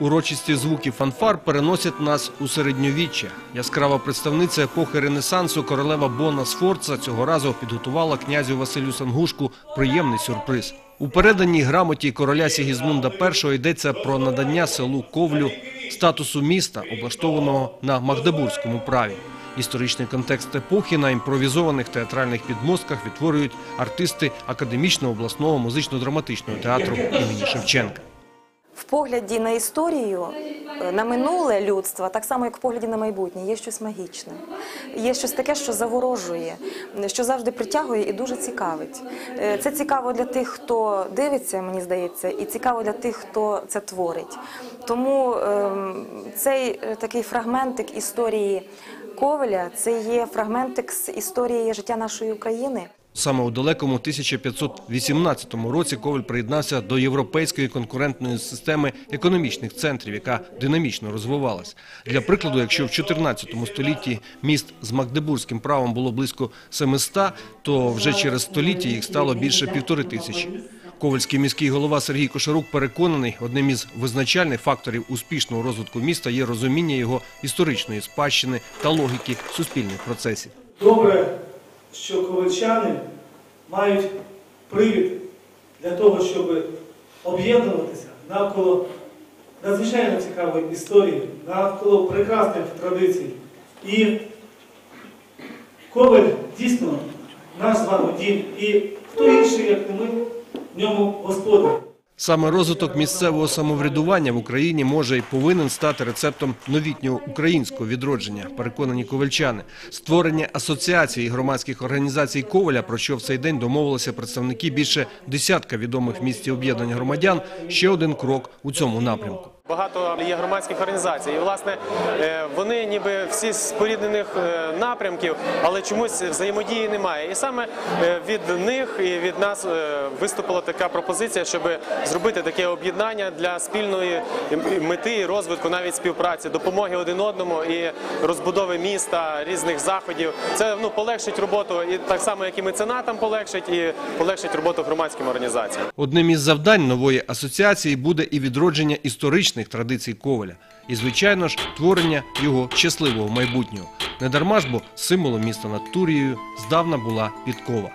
Урочисті звуки фанфар переносять нас у середньовіччя. Яскрава представниця епохи Ренесансу королева Бона Сфорца цього разу підготувала князю Василю Сангушку приємний сюрприз. У переданій грамоті короля Сігізмунда І йдеться про надання селу Ковлю статусу міста, облаштованого на Магдебурзькому праві. Історичний контекст епохи на імпровізованих театральних підмостках відтворюють артисти академічного обласного музично-драматичного театру імені Шевченка. В погляді на історію, на минуле людства, так само як в погляді на майбутнє, є щось магічне. Є щось таке, що заворожує, що завжди притягує і дуже цікавить. Е, Це цікаво для тих, хто дивиться, мені здається, і цікаво для тих, хто це творить. Тому ем, цей е, такий фрагментик історії Ковеля це є фрагментик з історії життя нашої України. Саме у далекому 1518 році Коваль приєднався до європейської конкурентної системи економічних центрів, яка динамічно розвивалась. Для прикладу, якщо в 14 столітті міст з магдебурзьким правом було близько 700, то вже через століття їх стало більше півтори тисячі. Ковальський міський голова Сергій Кошарук переконаний, одним із визначальних факторів успішного розвитку міста є розуміння його історичної спадщини та логіки суспільних процесів. Добре, що ковальчани мають привід для того, щоб об'єднуватися навколо надзвичайно цікавої історії, навколо прекрасних традицій. І Коваль дійсно наш з вами дім. І хто інший, як не ми, ньому господар. Саме розвиток місцевого самоврядування в Україні може і повинен стати рецептом новітнього українського відродження, переконані ковальчани. Створення асоціації громадських організацій Коваля, про що в цей день домовилися представники більше десятка відомих в місті об'єднань громадян, ще один крок у цьому напрямку. Багато є громадських організацій, і власне е, вони ніби всі з поріднених е, напрямків, але чомусь взаємодії немає. І саме е, від них і від нас виступила така пропозиція, щоб зробити таке об'єднання для спільної мети і розвитку, навіть співпраці, допомоги один одному і розбудови міста, різних заходів. Це ну полегшить роботу і так само, як і меценатам полегшить, і полегшить роботу громадським організаціям. Одним із завдань нової асоціації буде і відродження історичних традицій Коваля. І, звичайно ж, творення його щасливого майбутнього. Не дарма ж, бо символом міста над Турією здавна була підкова.